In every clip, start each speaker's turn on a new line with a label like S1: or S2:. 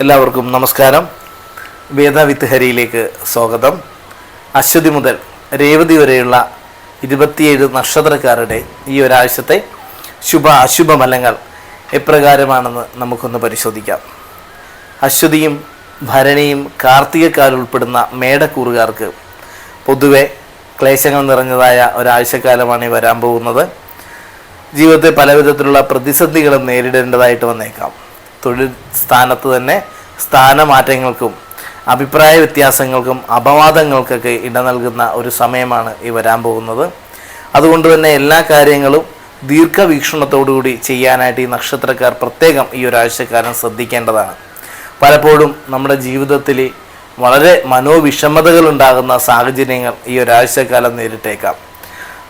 S1: എല്ലാവർക്കും നമസ്കാരം. വേദവിത്ത് ഹരിയിലേക്ക് സ്വാഗതം. അശ്വതി മുതൽ രേവതി വരെയുള്ള ഇരുപത്തിയേഴ് നക്ഷത്രക്കാരുടെ ഈ ഒരാഴ്ചത്തെ ശുഭ അശുഭ ഫലങ്ങൾ എപ്രകാരമാണെന്ന് നമുക്കൊന്ന് പരിശോധിക്കാം. അശ്വതിയും ഭരണിയും കാർത്തികക്കാൽ ഉൾപ്പെടുന്ന മേടക്കൂറുകാർക്ക് പൊതുവെ ക്ലേശങ്ങൾ നിറഞ്ഞതായ ഒരാഴ്ചക്കാലമാണ് ഈ വരാൻ പോകുന്നത്. ജീവിതത്തെ പലവിധത്തിലുള്ള പ്രതിസന്ധികളും നേരിടേണ്ടതായിട്ട് വന്നേക്കാം. തൊഴിൽ സ്ഥാനത്ത് തന്നെ സ്ഥാനമാറ്റങ്ങൾക്കും അഭിപ്രായ വ്യത്യാസങ്ങൾക്കും അപവാദങ്ങൾക്കൊക്കെ ഇട നൽകുന്ന ഒരു സമയമാണ് ഈ വരാൻ പോകുന്നത്. അതുകൊണ്ട് തന്നെ എല്ലാ കാര്യങ്ങളും ദീർഘവീക്ഷണത്തോടുകൂടി ചെയ്യാനായിട്ട് ഈ നക്ഷത്രക്കാർ പ്രത്യേകം ഈ ഒരാഴ്ചക്കാലം ശ്രദ്ധിക്കേണ്ടതാണ്. പലപ്പോഴും നമ്മുടെ ജീവിതത്തിൽ വളരെ മനോവിഷമതകൾ ഉണ്ടാകുന്ന സാഹചര്യങ്ങൾ ഈ ഒരാഴ്ചക്കാലം നേരിട്ടേക്കാം.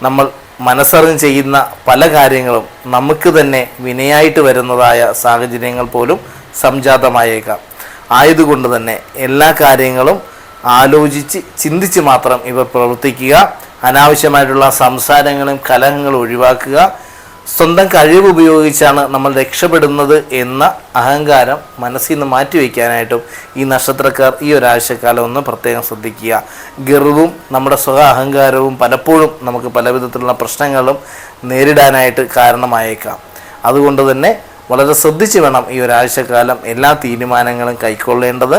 S1: നമ്മൾ മനസ്സറിഞ്ഞ് ചെയ്യുന്ന പല കാര്യങ്ങളും നമുക്ക് തന്നെ വിനയായിട്ട് വരുന്നതായ സാഹചര്യങ്ങൾ പോലും സംജാതമായേക്കാം. ആയതുകൊണ്ട് തന്നെ എല്ലാ കാര്യങ്ങളും ആലോചിച്ച് ചിന്തിച്ച് മാത്രം ഇവർ പ്രവർത്തിക്കുക അനാവശ്യമായിട്ടുള്ള സംസാരങ്ങളും കലഹങ്ങളും ഒഴിവാക്കുക സ്വന്തം കഴിവ് ഉപയോഗിച്ചാണ് നമ്മൾ രക്ഷപ്പെടുന്നത് എന്ന അഹങ്കാരം മനസ്സിൽ നിന്ന് മാറ്റിവെക്കാനായിട്ടും ഈ നക്ഷത്രക്കാർ ഈ ഒരാഴ്ചക്കാലം ഒന്ന് പ്രത്യേകം ശ്രദ്ധിക്കുക. ഗർവും നമ്മുടെ സ്വ അഹങ്കാരവും പലപ്പോഴും നമുക്ക് പലവിധത്തിലുള്ള പ്രശ്നങ്ങളും നേരിടാനായിട്ട് കാരണമായേക്കാം. അതുകൊണ്ട് തന്നെ വളരെ ശ്രദ്ധിച്ച് വേണം ഈ ഒരാഴ്ചക്കാലം എല്ലാ തീരുമാനങ്ങളും കൈക്കൊള്ളേണ്ടത്.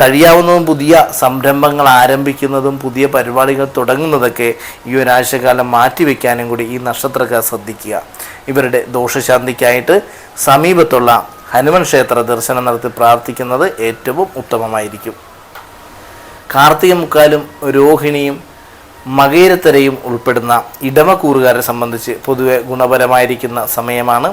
S1: കഴിയാവുന്നതും പുതിയ സംരംഭങ്ങൾ ആരംഭിക്കുന്നതും പുതിയ പരിപാടികൾ തുടങ്ങുന്നതൊക്കെ ഈ ഒരാഴ്ചക്കാലം മാറ്റിവെക്കാനും കൂടി ഈ നക്ഷത്രക്കാർ ശ്രദ്ധിക്കുക. ഇവരുടെ ദോഷശാന്തിക്കായിട്ട് സമീപത്തുള്ള ഹനുമൻ ക്ഷേത്ര ദർശനം നടത്തി പ്രാർത്ഥിക്കുന്നത് ഏറ്റവും ഉത്തമമായിരിക്കും. കാർത്തിക മുക്കാലും രോഹിണിയും മകേരത്തരയും ഉൾപ്പെടുന്ന ഇടമക്കൂറുകാരെ സംബന്ധിച്ച് പൊതുവെ ഗുണപരമായിരിക്കുന്ന സമയമാണ്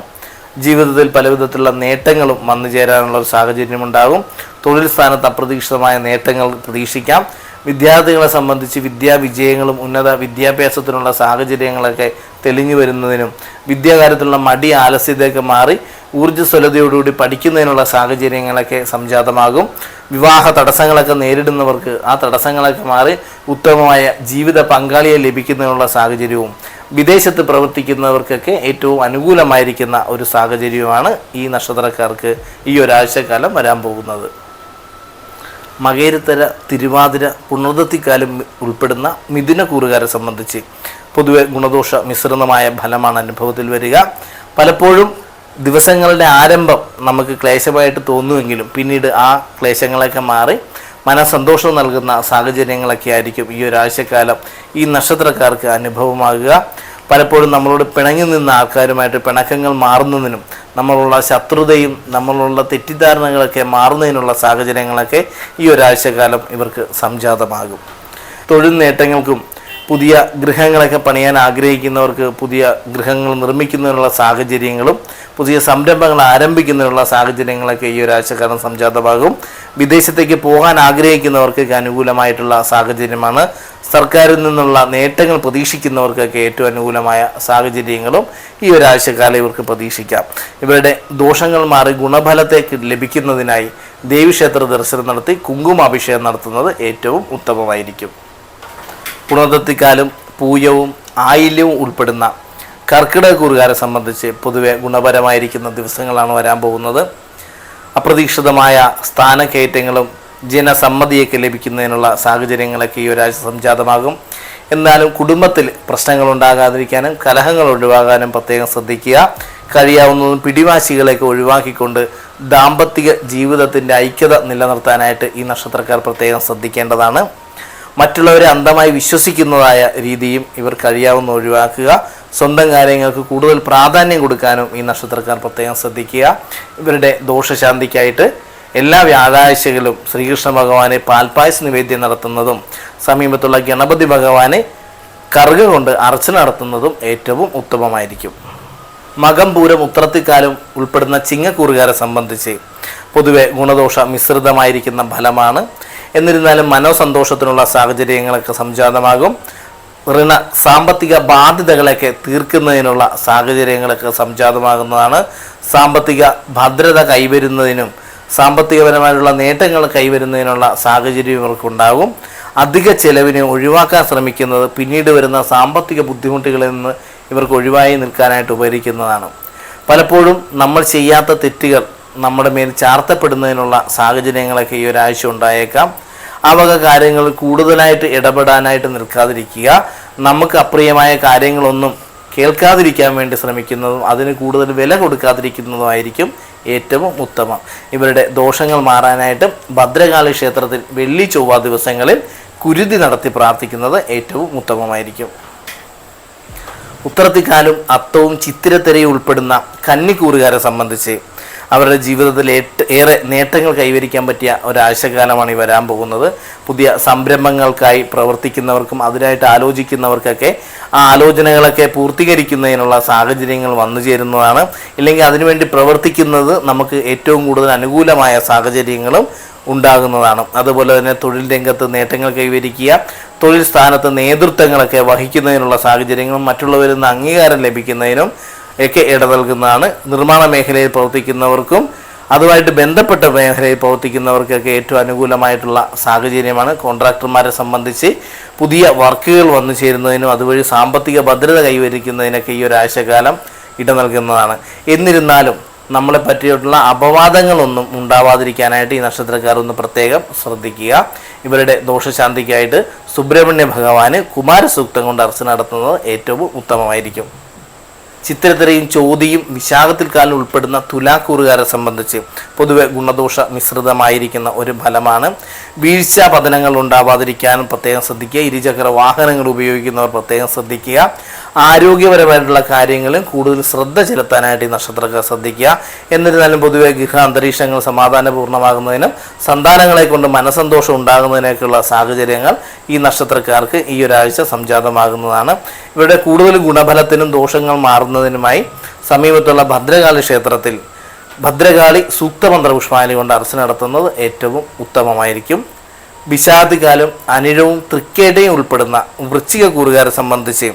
S1: ജീവിതത്തിൽ പലവിധത്തിലുള്ള നേട്ടങ്ങളും വന്നു ചേരാനുള്ള ഒരു സാഹചര്യമുണ്ടാകും തൊഴിൽ സ്ഥാനത്ത് അപ്രതീക്ഷിതമായ നേട്ടങ്ങൾ പ്രതീക്ഷിക്കാം. വിദ്യാർത്ഥികളെ സംബന്ധിച്ച് വിദ്യാവിജയങ്ങളും ഉന്നത വിദ്യാഭ്യാസത്തിനുള്ള സാഹചര്യങ്ങളൊക്കെ തെളിഞ്ഞു വരുന്നതിനും വിദ്യാകാര്യത്തിലുള്ള മടി ആലസ്യതയൊക്കെ മാറി ഊർജസ്വലതയോടുകൂടി പഠിക്കുന്നതിനുള്ള സാഹചര്യങ്ങളൊക്കെ സംജാതമാകും. വിവാഹ തടസ്സങ്ങളൊക്കെ നേരിടുന്നവർക്ക് ആ തടസ്സങ്ങളൊക്കെ മാറി ഉത്തമമായ ജീവിത പങ്കാളിയെ ലഭിക്കുന്നതിനുള്ള സാഹചര്യവും വിദേശത്ത് പ്രവർത്തിക്കുന്നവർക്കൊക്കെ ഏറ്റവും അനുകൂലമായിരിക്കുന്ന ഒരു സാഹചര്യമാണ് ഈ നക്ഷത്രക്കാർക്ക് ഈ ഒരാഴ്ചക്കാലം വരാൻ പോകുന്നത്. മകേരത്തര തിരുവാതിര പുണർദത്തിക്കാലം ഉൾപ്പെടുന്ന മിഥുന കൂറുകാരെ സംബന്ധിച്ച് പൊതുവെ ഗുണദോഷ മിശ്രിതമായ ഫലമാണ് അനുഭവത്തിൽ വരിക. പലപ്പോഴും ദിവസങ്ങളുടെ ആരംഭം നമുക്ക് ക്ലേശമായിട്ട് തോന്നുമെങ്കിലും പിന്നീട് ആ ക്ലേശങ്ങളൊക്കെ മാറി മനസന്തോഷം നൽകുന്ന സാഹചര്യങ്ങളൊക്കെ ആയിരിക്കും ഈ ഒരാഴ്ചക്കാലം ഈ നക്ഷത്രക്കാർക്ക് അനുഭവമാകുക. പലപ്പോഴും നമ്മളോട് പിണങ്ങി നിന്ന ആൾക്കാരുമായിട്ട് പിണക്കങ്ങൾ മാറുന്നതിനും നമ്മളുള്ള ശത്രുതയും നമ്മളുള്ള തെറ്റിദ്ധാരണകളൊക്കെ മാറുന്നതിനുള്ള സാഹചര്യങ്ങളൊക്കെ ഈ ഒരാഴ്ചക്കാലം ഇവർക്ക് സംജാതമാകും. തൊഴിൽ നേട്ടങ്ങൾക്കും പുതിയ ഗൃഹങ്ങളൊക്കെ പണിയാൻ ആഗ്രഹിക്കുന്നവർക്ക് പുതിയ ഗൃഹങ്ങൾ നിർമ്മിക്കുന്നതിനുള്ള സാഹചര്യങ്ങളും പുതിയ സംരംഭങ്ങൾ ആരംഭിക്കുന്നതിനുള്ള സാഹചര്യങ്ങളൊക്കെ ഈ ഒരാഴ്ചക്കാലം സംജാതമാകും. വിദേശത്തേക്ക് പോകാൻ ആഗ്രഹിക്കുന്നവർക്ക് അനുകൂലമായിട്ടുള്ള സാഹചര്യമാണ്. സർക്കാരിൽ നിന്നുള്ള നേട്ടങ്ങൾ പ്രതീക്ഷിക്കുന്നവർക്കൊക്കെ ഏറ്റവും അനുകൂലമായ സാഹചര്യങ്ങളും ഈ ഒരാഴ്ചക്കാലം ഇവർക്ക് പ്രതീക്ഷിക്കാം. ഇവരുടെ ദോഷങ്ങൾ മാറി ഗുണഫലത്തേക്ക് ലഭിക്കുന്നതിനായി ദേവീക്ഷേത്ര ദർശനം നടത്തി കുങ്കുമാഭിഷേകം നടത്തുന്നത് ഏറ്റവും ഉത്തമമായിരിക്കും. പുണർദത്തിക്കാലും പൂയവും ആയില്യവും ഉൾപ്പെടുന്ന കർക്കിടക കുറുകാരെ സംബന്ധിച്ച് പൊതുവെ ഗുണപരമായിരിക്കുന്ന ദിവസങ്ങളാണ് വരാൻ പോകുന്നത്. അപ്രതീക്ഷിതമായ സ്ഥാനക്കയറ്റങ്ങളും ജനസമ്മതിയൊക്കെ ലഭിക്കുന്നതിനുള്ള സാഹചര്യങ്ങളൊക്കെ ഈ ഒരാഴ്ച സംജാതമാകും. എന്നാലും കുടുംബത്തിൽ പ്രശ്നങ്ങൾ ഉണ്ടാകാതിരിക്കാനും കലഹങ്ങൾ ഒഴിവാകാനും പ്രത്യേകം ശ്രദ്ധിക്കുക. കഴിയാവുന്നതും പിടിവാശികളെയൊക്കെ ഒഴിവാക്കിക്കൊണ്ട് ദാമ്പത്തിക ജീവിതത്തിന്റെ ഐക്യത നിലനിർത്താനായിട്ട് ഈ നക്ഷത്രക്കാർ പ്രത്യേകം ശ്രദ്ധിക്കേണ്ടതാണ്. മറ്റുള്ളവരെ അന്ധമായി വിശ്വസിക്കുന്നതായ രീതിയും ഇവർ കഴിയാവുന്ന ഒഴിവാക്കുക. സ്വന്തം കാര്യങ്ങൾക്ക് കൂടുതൽ പ്രാധാന്യം കൊടുക്കാനും ഈ നക്ഷത്രക്കാർ പ്രത്യേകം ശ്രദ്ധിക്കുക. ഇവരുടെ ദോഷശാന്തിക്കായിട്ട് എല്ലാ വ്യാഴാഴ്ചകളും ശ്രീകൃഷ്ണ ഭഗവാനെ പാൽപ്പായസ നിവേദ്യം നടത്തുന്നതും സമീപത്തുള്ള ഗണപതി ഭഗവാനെ കറുക കൊണ്ട് അർച്ചന നടത്തുന്നതും ഏറ്റവും ഉത്തമമായിരിക്കും. മകം പൂരം ഉത്രത്തിക്കാലം ഉൾപ്പെടുന്ന ചിങ്ങക്കൂറുകാരെ സംബന്ധിച്ച് പൊതുവെ ഗുണദോഷ മിശ്രിതമായിരിക്കുന്ന ഫലമാണ് എന്നിരുന്നാലും മനോസന്തോഷത്തിനുള്ള സാഹചര്യങ്ങളൊക്കെ സംജാതമാകും. ഋണ സാമ്പത്തിക ബാധ്യതകളൊക്കെ തീർക്കുന്നതിനുള്ള സാഹചര്യങ്ങളൊക്കെ സംജാതമാകുന്നതാണ്. സാമ്പത്തിക ഭദ്രത കൈവരുന്നതിനും സാമ്പത്തികപരമായിട്ടുള്ള നേട്ടങ്ങൾ കൈവരുന്നതിനുള്ള സാഹചര്യം ഇവർക്കുണ്ടാകും അധിക ചെലവിനെ ഒഴിവാക്കാൻ ശ്രമിക്കുന്നത് പിന്നീട് വരുന്ന സാമ്പത്തിക ബുദ്ധിമുട്ടുകളിൽ നിന്ന് ഇവർക്ക് ഒഴിവായി നിൽക്കാനായിട്ട് ഉപകരിക്കുന്നതാണ്. പലപ്പോഴും നമ്മൾ ചെയ്യാത്ത തെറ്റുകൾ നമ്മുടെ മേൽ ചാർത്തപ്പെടുന്നതിനുള്ള സാഹചര്യങ്ങളൊക്കെ ഈ ഒരാഴ്ച ഉണ്ടായേക്കാം. ആ വക കാര്യങ്ങൾ കൂടുതലായിട്ട് ഇടപെടാനായിട്ട് നിൽക്കാതിരിക്കുക. നമുക്ക് അപ്രിയമായ കാര്യങ്ങളൊന്നും കേൾക്കാതിരിക്കാൻ വേണ്ടി ശ്രമിക്കുന്നതും അതിന് കൂടുതൽ വില കൊടുക്കാതിരിക്കുന്നതുമായിരിക്കും ഏറ്റവും ഉത്തമം. ഇവരുടെ ദോഷങ്ങൾ മാറാനായിട്ട് ഭദ്രകാളി ക്ഷേത്രത്തിൽ വെള്ളി ചൊവ്വ ദിവസങ്ങളിൽ കുരുതി നടത്തി പ്രാർത്ഥിക്കുന്നത് ഏറ്റവും ഉത്തമമായിരിക്കും. ഉത്രത്തിക്കാലും അത്തവും ചിത്തിരത്തിരയും ഉൾപ്പെടുന്ന കന്നിക്കൂറുകാരെ സംബന്ധിച്ച് അവരുടെ ജീവിതത്തിൽ ഏറെ നേട്ടങ്ങൾ കൈവരിക്കാൻ പറ്റിയ ഒരാഴ്ചക്കാലമാണ് ഈ വരാൻ പോകുന്നത്. പുതിയ സംരംഭങ്ങൾക്കായി പ്രവർത്തിക്കുന്നവർക്കും അതിനായിട്ട് ആലോചിക്കുന്നവർക്കൊക്കെ ആ ആലോചനകളൊക്കെ പൂർത്തീകരിക്കുന്നതിനുള്ള സാഹചര്യങ്ങൾ വന്നു ചേരുന്നതാണ്. ഇല്ലെങ്കിൽ അതിനുവേണ്ടി പ്രവർത്തിക്കുന്നത് നമുക്ക് ഏറ്റവും കൂടുതൽ അനുകൂലമായ സാഹചര്യങ്ങളും ഉണ്ടാകുന്നതാണ്. അതുപോലെ തന്നെ തൊഴിൽ രംഗത്ത് നേട്ടങ്ങൾ കൈവരിക്കുക തൊഴിൽ സ്ഥാനത്ത് നേതൃത്വങ്ങളൊക്കെ വഹിക്കുന്നതിനുള്ള സാഹചര്യങ്ങളും മറ്റുള്ളവരിൽ നിന്ന് അംഗീകാരം ലഭിക്കുന്നതിനും ഒക്കെ ഇട നൽകുന്നതാണ് നിർമ്മാണ മേഖലയിൽ പ്രവർത്തിക്കുന്നവർക്കും അതുമായിട്ട് ബന്ധപ്പെട്ട മേഖലയിൽ പ്രവർത്തിക്കുന്നവർക്കൊക്കെ ഏറ്റവും അനുകൂലമായിട്ടുള്ള സാഹചര്യമാണ്. കോൺട്രാക്ടർമാരെ സംബന്ധിച്ച് പുതിയ വർക്കുകൾ വന്നു ചേരുന്നതിനും അതുവഴി സാമ്പത്തിക ഭദ്രത കൈവരിക്കുന്നതിനൊക്കെ ഈ ഒരാഴ്ചക്കാലം ഇട നൽകുന്നതാണ് എന്നിരുന്നാലും നമ്മളെ പറ്റിയിട്ടുള്ള അപവാദങ്ങളൊന്നും ഉണ്ടാവാതിരിക്കാനായിട്ട് ഈ നക്ഷത്രക്കാർ ഒന്ന് പ്രത്യേകം ശ്രദ്ധിക്കുക. ഇവരുടെ ദോഷശാന്തിക്കായിട്ട് സുബ്രഹ്മണ്യ ഭഗവാന് കുമാരസൂക്തം കൊണ്ട് അർച്ചന നടത്തുന്നത് ഏറ്റവും ഉത്തമമായിരിക്കും. ചിത്രത്തിരയും ചോതിയും വിശാഖത്തിൽ കാലം ഉൾപ്പെടുന്ന തുലാക്കൂറുകാരെ സംബന്ധിച്ച് പൊതുവെ ഗുണദോഷ മിശ്രിതമായിരിക്കുന്ന ഒരു ഫലമാണ്. വീഴ്ച പതനങ്ങൾ ഉണ്ടാവാതിരിക്കാനും പ്രത്യേകം ശ്രദ്ധിക്കുക. ഇരുചക്ര വാഹനങ്ങൾ ഉപയോഗിക്കുന്നവർ പ്രത്യേകം ശ്രദ്ധിക്കുക. ആരോഗ്യപരമായിട്ടുള്ള കാര്യങ്ങളും കൂടുതൽ ശ്രദ്ധ ചെലുത്താനായിട്ട് ഈ നക്ഷത്രക്കാർ ശ്രദ്ധിക്കുക. എന്നിരുന്നാലും പൊതുവെ ഗൃഹ അന്തരീക്ഷങ്ങൾ സമാധാനപൂർണമാകുന്നതിനും സന്താനങ്ങളെ കൊണ്ട് മനസ്സന്തോഷം ഉണ്ടാകുന്നതിനൊക്കെയുള്ള സാഹചര്യങ്ങൾ ഈ നക്ഷത്രക്കാർക്ക് ഈ ഒരാഴ്ച സംജാതമാകുന്നതാണ്. ഇവരുടെ കൂടുതൽ ഗുണഫലത്തിനും ദോഷങ്ങൾ മാറുന്നതിനുമായി സമീപത്തുള്ള ഭദ്രകാളി ക്ഷേത്രത്തിൽ ഭദ്രകാളി സൂക്തമന്ത്ര പുഷ്പാലി കൊണ്ട് അർച്ചന നടത്തുന്നത് ഏറ്റവും ഉത്തമമായിരിക്കും. വിഷാദികാലം അനിഴവും തൃക്കേടയും ഉൾപ്പെടുന്ന വൃശ്ചിക കൂറുകാരെ സംബന്ധിച്ച്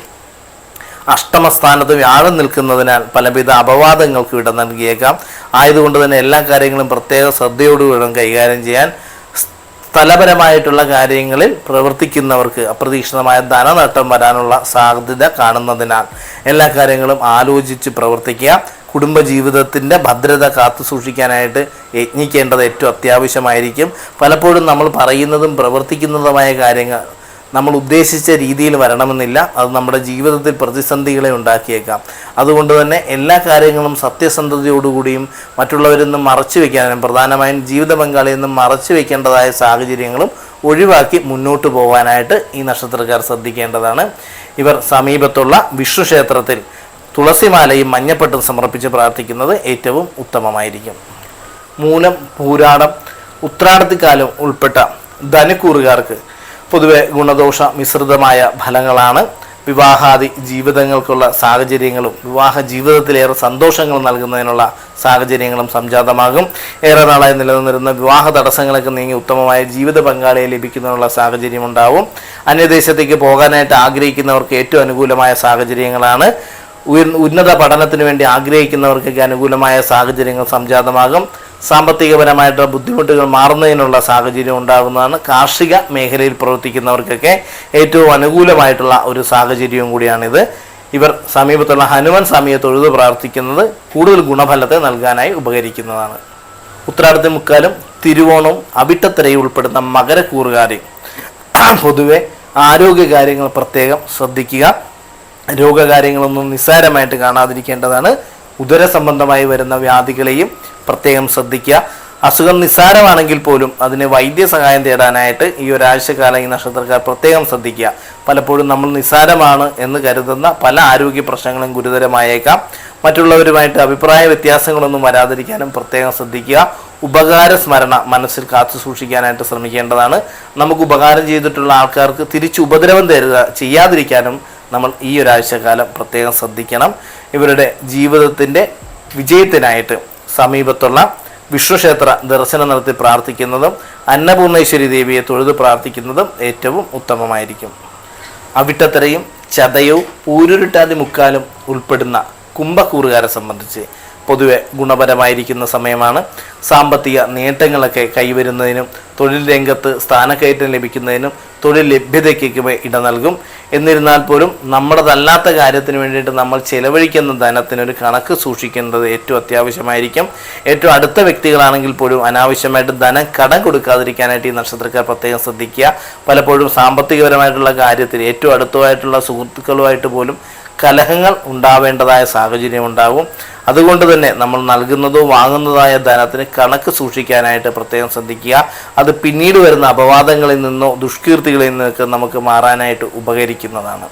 S1: അഷ്ടമസ്ഥാനത്ത് വ്യാഴം നിൽക്കുന്നതിനാൽ പലവിധ അപവാദങ്ങൾക്ക് ഇടം നൽകിയേക്കാം. ആയതുകൊണ്ട് തന്നെ എല്ലാ കാര്യങ്ങളും പ്രത്യേക ശ്രദ്ധയോടുകൂടി കൈകാര്യം ചെയ്യാൻ സ്ഥലപരമായിട്ടുള്ള കാര്യങ്ങളിൽ പ്രവർത്തിക്കുന്നവർക്ക് അപ്രതീക്ഷിതമായ ധനനഷ്ടം വരാനുള്ള സാധ്യത കാണുന്നതിനാൽ എല്ലാ കാര്യങ്ങളും ആലോചിച്ച് പ്രവർത്തിക്കുക. കുടുംബജീവിതത്തിന്റെ ഭദ്രത കാത്തു സൂക്ഷിക്കാനായിട്ട് യജ്ഞിക്കേണ്ടത് ഏറ്റവും അത്യാവശ്യമായിരിക്കും. പലപ്പോഴും നമ്മൾ പറയുന്നതും പ്രവർത്തിക്കുന്നതുമായ കാര്യങ്ങൾ നമ്മൾ ഉദ്ദേശിച്ച രീതിയിൽ വരണമെന്നില്ല. അത് നമ്മുടെ ജീവിതത്തിൽ പ്രതിസന്ധികളെ ഉണ്ടാക്കിയേക്കാം. അതുകൊണ്ട് തന്നെ എല്ലാ കാര്യങ്ങളും സത്യസന്ധതയോടുകൂടിയും മറ്റുള്ളവരിൽ നിന്നും മറച്ചു വയ്ക്കാനും പ്രധാനമായും ജീവിത പങ്കാളിയിൽ നിന്നും മറച്ചു വയ്ക്കേണ്ടതായ സാഹചര്യങ്ങളും ഒഴിവാക്കി മുന്നോട്ട് പോകാനായിട്ട് ഈ നക്ഷത്രക്കാർ ശ്രദ്ധിക്കേണ്ടതാണ്. ഇവർ സമീപത്തുള്ള വിഷ്ണു ക്ഷേത്രത്തിൽ തുളസിമാലയും മഞ്ഞപ്പെട്ടും സമർപ്പിച്ച് പ്രാർത്ഥിക്കുന്നത് ഏറ്റവും ഉത്തമമായിരിക്കും. മൂലം പൂരാടം ഉത്രാടത്തിക്കാലം ഉൾപ്പെട്ട ധനുക്കൂറുകാർക്ക് പൊതുവെ ഗുണദോഷ മിശ്രിതമായ ഫലങ്ങളാണ്. വിവാഹാദി ജീവിതങ്ങൾക്കുള്ള സാഹചര്യങ്ങളും വിവാഹ ജീവിതത്തിലേറെ സന്തോഷങ്ങൾ നൽകുന്നതിനുള്ള സാഹചര്യങ്ങളും സംജാതമാകും. ഏറെ നാളായി നിലനിന്നിരുന്ന വിവാഹ തടസ്സങ്ങളൊക്കെ നീങ്ങി ഉത്തമമായ ജീവിത പങ്കാളിയെ ലഭിക്കുന്നതിനുള്ള സാഹചര്യം ഉണ്ടാവും അന്യദേശത്തേക്ക് പോകാനായിട്ട് ആഗ്രഹിക്കുന്നവർക്ക് ഏറ്റവും അനുകൂലമായ സാഹചര്യങ്ങളാണ് ഉന്നത പഠനത്തിന് വേണ്ടി ആഗ്രഹിക്കുന്നവർക്കൊക്കെ അനുകൂലമായ സാഹചര്യങ്ങൾ സംജാതമാകും. സാമ്പത്തികപരമായിട്ടുള്ള ബുദ്ധിമുട്ടുകൾ മാറുന്നതിനുള്ള സാഹചര്യം ഉണ്ടാകുന്നതാണ്. കാർഷിക മേഖലയിൽ പ്രവർത്തിക്കുന്നവർക്കൊക്കെ ഏറ്റവും അനുകൂലമായിട്ടുള്ള ഒരു സാഹചര്യവും കൂടിയാണിത്. ഇവർ സമീപത്തുള്ള ഹനുമാൻ സ്വാമിയെ തൊഴുത് പ്രാർത്ഥിക്കുന്നത് കൂടുതൽ ഗുണഫലത്തെ നൽകാനായി ഉപകരിക്കുന്നതാണ്. ഉത്രാടത്തി മുക്കാലും തിരുവോണവും അവിട്ടത്തിരയും ഉൾപ്പെടുന്ന മകരക്കൂറുകാരെയും പൊതുവെ ആരോഗ്യ കാര്യങ്ങൾ പ്രത്യേകം ശ്രദ്ധിക്കുക. രോഗകാര്യങ്ങളൊന്നും നിസ്സാരമായിട്ട് കാണാതിരിക്കേണ്ടതാണ്. ഉദര സംബന്ധമായി വരുന്ന വ്യാധികളെയും പ്രത്യേകം ശ്രദ്ധിക്കുക. അസുഖം നിസ്സാരമാണെങ്കിൽ പോലും അതിന് വൈദ്യസഹായം തേടാനായിട്ട് ഈ ഒരാഴ്ചക്കാലം ഈ നക്ഷത്രക്കാർ പ്രത്യേകം ശ്രദ്ധിക്കുക. പലപ്പോഴും നമ്മൾ നിസ്സാരമാണ് എന്ന് കരുതുന്ന പല ആരോഗ്യ പ്രശ്നങ്ങളും ഗുരുതരമായേക്കാം. മറ്റുള്ളവരുമായിട്ട് അഭിപ്രായ വ്യത്യാസങ്ങളൊന്നും വരാതിരിക്കാനും പ്രത്യേകം ശ്രദ്ധിക്കുക. ഉപകാര സ്മരണ മനസ്സിൽ കാത്തു സൂക്ഷിക്കാനായിട്ട് ശ്രമിക്കേണ്ടതാണ്. നമുക്ക് ഉപകാരം ചെയ്തിട്ടുള്ള ആൾക്കാർക്ക് തിരിച്ചു ഉപദ്രവം തരുക ചെയ്യാതിരിക്കാനും നമ്മൾ ഈ ഒരാഴ്ചക്കാലം പ്രത്യേകം ശ്രദ്ധിക്കണം. ഇവരുടെ ജീവിതത്തിന്റെ വിജയത്തിനായിട്ട് സമീപത്തുള്ള വിഷ്ണുക്ഷേത്ര ദർശനം നടത്തി പ്രാർത്ഥിക്കുന്നതും അന്നപൂർണേശ്വരി ദേവിയെ തൊഴുത് പ്രാർത്ഥിക്കുന്നതും ഏറ്റവും ഉത്തമമായിരിക്കും. അവിട്ടത്തരയും ചതയവും ഊരുരുട്ടാതി മുക്കാലും ഉൾപ്പെടുന്ന കുംഭക്കൂറുകാരെ സംബന്ധിച്ച് പൊതുവെ ഗുണപരമായിരിക്കുന്ന സമയമാണ്. സാമ്പത്തിക നേട്ടങ്ങളൊക്കെ കൈവരുന്നതിനും തൊഴിൽ രംഗത്ത് സ്ഥാനക്കയറ്റം ലഭിക്കുന്നതിനും തൊഴിൽ ലഭ്യതയ്ക്ക് ഇട നൽകും. എന്നിരുന്നാൽ പോലും നമ്മുടേതല്ലാത്ത കാര്യത്തിന് വേണ്ടിയിട്ട് നമ്മൾ ചെലവഴിക്കുന്ന ധനത്തിനൊരു കണക്ക് സൂക്ഷിക്കേണ്ടത് ഏറ്റവും അത്യാവശ്യമായിരിക്കും. ഏറ്റവും അടുത്ത വ്യക്തികളാണെങ്കിൽ പോലും അനാവശ്യമായിട്ട് ധനം കടം കൊടുക്കാതിരിക്കാനായിട്ട് ഈ നക്ഷത്രക്കാർ പ്രത്യേകം ശ്രദ്ധിക്കുക. പലപ്പോഴും സാമ്പത്തികപരമായിട്ടുള്ള കാര്യത്തിൽ ഏറ്റവും അടുത്തതായിട്ടുള്ള സുഹൃത്തുക്കളുമായിട്ട് പോലും കലഹങ്ങൾ ഉണ്ടാവേണ്ടതായ സാഹചര്യം ഉണ്ടാകും അതുകൊണ്ട് തന്നെ നമ്മൾ നൽകുന്നതോ വാങ്ങുന്നതായ ധനത്തിന് കണക്ക് സൂക്ഷിക്കാനായിട്ട് പ്രത്യേകം ശ്രദ്ധിക്കുക. അത് പിന്നീട് വരുന്ന അപവാദങ്ങളിൽ നിന്നോ ദുഷ്കീർത്തികളിൽ നിന്നൊക്കെ നമുക്ക് മാറാനായിട്ട് ഉപകരിക്കുന്നതാണ്.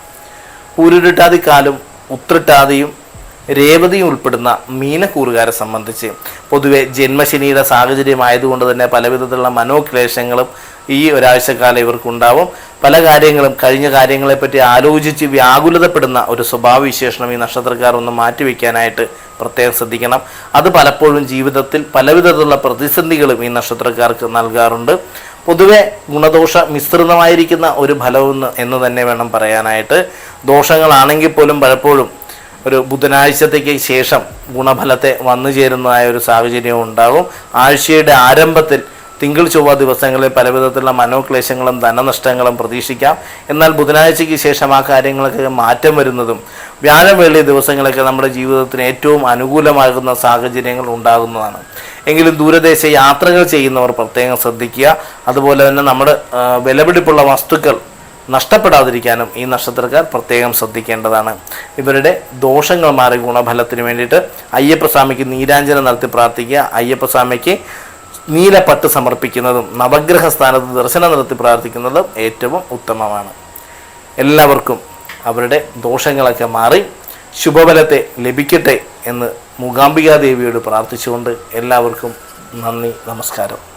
S1: ഉരുട്ടാതി കാലും ഉത്രട്ടാതിയും രേവതിയും ഉൾപ്പെടുന്ന മീനക്കൂറുകാരെ സംബന്ധിച്ച്. പൊതുവെ ജന്മശനിയുടെ സാഹചര്യമായതുകൊണ്ട് തന്നെ പലവിധത്തിലുള്ള മനോക്ലേശങ്ങളും ഈ ഒരാഴ്ചക്കാലം ഇവർക്കുണ്ടാവും. പല കാര്യങ്ങളും കഴിഞ്ഞ കാര്യങ്ങളെപ്പറ്റി ആലോചിച്ച് വ്യാകുലതപ്പെടുന്ന ഒരു സ്വഭാവവിശേഷണം ഈ നക്ഷത്രക്കാർ ഒന്ന് മാറ്റിവെക്കാനായിട്ട് പ്രത്യേകം ശ്രദ്ധിക്കണം. അത് പലപ്പോഴും ജീവിതത്തിൽ പലവിധത്തിലുള്ള പ്രതിസന്ധികളും ഈ നക്ഷത്രക്കാർക്ക് നൽകാറുണ്ട്. പൊതുവെ ഗുണദോഷ മിശ്രിതമായിരിക്കുന്ന ഒരു ഫലമെന്ന് എന്ന് തന്നെ വേണം പറയാനായിട്ട്. ദോഷങ്ങളാണെങ്കിൽ പോലും പലപ്പോഴും ഒരു ബുധനാഴ്ചത്തേക്ക് ശേഷം ഗുണഫലത്തെ വന്നു ചേരുന്നതായ ഒരു സാഹചര്യം ഉണ്ടാകും. ആഴ്ചയുടെ ആരംഭത്തിൽ തിങ്കൾ ചൊവ്വ ദിവസങ്ങളിൽ പലവിധത്തിലുള്ള മനോക്ലേശങ്ങളും ധനനഷ്ടങ്ങളും പ്രതീക്ഷിക്കാം. എന്നാൽ ബുധനാഴ്ചയ്ക്ക് ശേഷം ആ കാര്യങ്ങളൊക്കെ മാറ്റം വരുന്നതും വ്യാഴം വെള്ളി ദിവസങ്ങളൊക്കെ നമ്മുടെ ജീവിതത്തിന് ഏറ്റവും അനുകൂലമാകുന്ന സാഹചര്യങ്ങൾ ഉണ്ടാകുന്നതാണ്. എങ്കിലും ദൂരദേശ യാത്രകൾ ചെയ്യുന്നവർ പ്രത്യേകം ശ്രദ്ധിക്കുക. അതുപോലെ തന്നെ നമ്മുടെ വിലപിടിപ്പുള്ള വസ്തുക്കൾ നഷ്ടപ്പെടാതിരിക്കാനും ഈ നക്ഷത്രക്കാർ പ്രത്യേകം ശ്രദ്ധിക്കേണ്ടതാണ്. ഇവരുടെ ദോഷങ്ങൾ മാറി ഗുണഫലത്തിന് വേണ്ടിയിട്ട് അയ്യപ്പസ്വാമിക്ക് നീരാഞ്ജനം നടത്തി പ്രാർത്ഥിക്കുക അയ്യപ്പസ്വാമിക്ക് നീലപ്പട്ട് സമർപ്പിക്കുന്നതും നവഗ്രഹ സ്ഥാനത്ത് ദർശനം നടത്തി പ്രാർത്ഥിക്കുന്നതും ഏറ്റവും ഉത്തമമാണ്. എല്ലാവർക്കും അവരുടെ ദോഷങ്ങളൊക്കെ മാറി ശുഭഫലത്തെ ലഭിക്കട്ടെ എന്ന് മൂകാംബികാദേവിയോട് പ്രാർത്ഥിച്ചുകൊണ്ട് എല്ലാവർക്കും നന്ദി നമസ്കാരം.